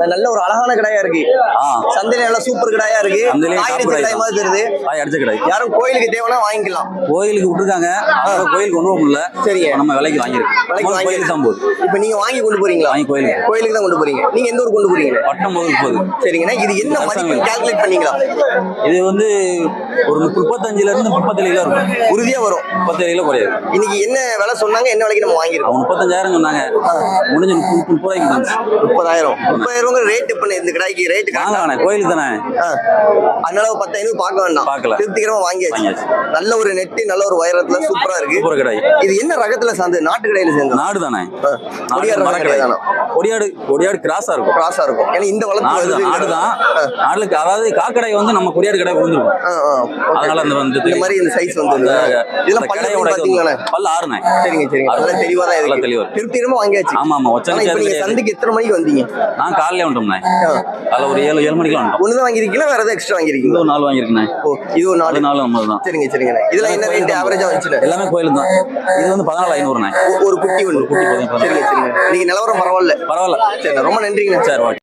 நல்ல ஒரு அழகான கடையா இருக்கு. சந்தையில நல்ல சூப்பர் கடையா இருக்கு. கடை. மாதிரி தெரியுது. காய் அடிச்ச கடை. யாரும் கோயிலுக்கு தேவைன்னா வாங்கிக்கலாம். கோயிலுக்கு விட்டுருக்காங்க. கோயிலுக்கு கொண்டு போக முடியல. சரிங்க. நம்ம விலைக்கு வாங்கியிருக்கோம் விலைக்கு கோயிலுக்கு தான் போகுது. இப்ப நீங்க வாங்கி கொண்டு போறீங்களா? வாங்கி கோயிலுக்கு. கோயிலுக்கு தான் கொண்டு போறீங்க. நீங்க எந்த ஊர் கொண்டு போறீங்க? பட்டம் முதல் போகுது. சரிங்கண்ணா. இது என்ன மதிப்பு கால்குலேட் பண்ணீங்களா? இது வந்து ஒரு முப்பத்தஞ்சுல இருந்து முப்பத்தேழு கிலோ இருக்கும். உறுதியா வரும். முப்பத்தேழு கிலோ குறையாது. இன்னைக்கு என்ன விலை சொன்னாங்க? என்ன விலைக்கு நம்ம வாங்கியிருக்கோம்? அவங்க முப்பத்தஞ்சாயிரம் சொன்னாங்க முடிஞ்சு முப்பது ரூபாய்க்கு வந்துச்சு. முப்பதாயிரம். முப்பதாயிரம் ரேட் பண்ண இந்த கடைக்கு ரேட்டு வாங்க வேணாம் கோயிலுக்கு தானே? அதனால பத்து ஐநூறு பார்க்க வேண்டாம். பார்க்கல. திருப்திகரமா வாங்கியாச்சு. நல்ல ஒரு நெட்டு நல்ல ஒரு உயரத்துல சூப்பரா இருக்கு. சூப்பர் கடை. இது என்ன ரகத்துல சார்ந்து நாட்டு கடையில சேர்ந்து நாடு தானே? மரக்கடை. கிடையாதானா? கொடியாடு கொடியாடு கிராஸா இருக்கும். கிராஸா இருக்கும். ஏன்னா இந்த நாடு வளர்த்து தான் நாடு தான் நாடுக்கு அதாவது காக்கடை வந்து நம்ம கொடியாடு கடை விழுந்துருக்கும் அதனால அந்த வந்து இந்த மாதிரி இந்த சைஸ் வந்து இதெல்லாம் அந்த பல்லு கடையோட எப்படி பாத்தீங்களா பல்லு ஆறுனே சரிங்க சரிங்க. ஆறு. நல்ல தெளிவா தான் இருக்கு. தெளிவா. திருப்திகரமா வாங்கியாச்சு. ஆமா ஆமா. ஒச்சனை நீங்க. சந்தைக்கு எத்தனை மணிக்கு வந்தீங்க? நான் காலையில வந்துட்டோம்ண்ணே அதில் ஒரு ஏழு ஏழு மணிக்கெல்லாம் வந்துட்டோம். ஒண்ணுதான் வாங்கிருக்கீங்களா வேற ஏதாவது எக்ஸ்ட்ரா இது வாங்கிருக்கீங்களா ஒரு நாள் வாங்கியிருக்கேன் ஓ இது ஒரு நாலு. நாலு நம்ம தான். சரிங்க சரிங்க. இதெல்லாம் என்ன ரேட் ஆவரேஜா வந்துச்சுல எல்லாமே கோயிலுக்கு தான். இது வந்து பதினாலு ஐநூறுண்ணே. ஒரு குட்டி ஒன்று குட்டி. சரிங்க சரிங்க. நீங்க நிலவரம் பரவாயில்ல. பரவாயில்ல. சரி ரொம்ப நன்றிங்க சார். ஓகே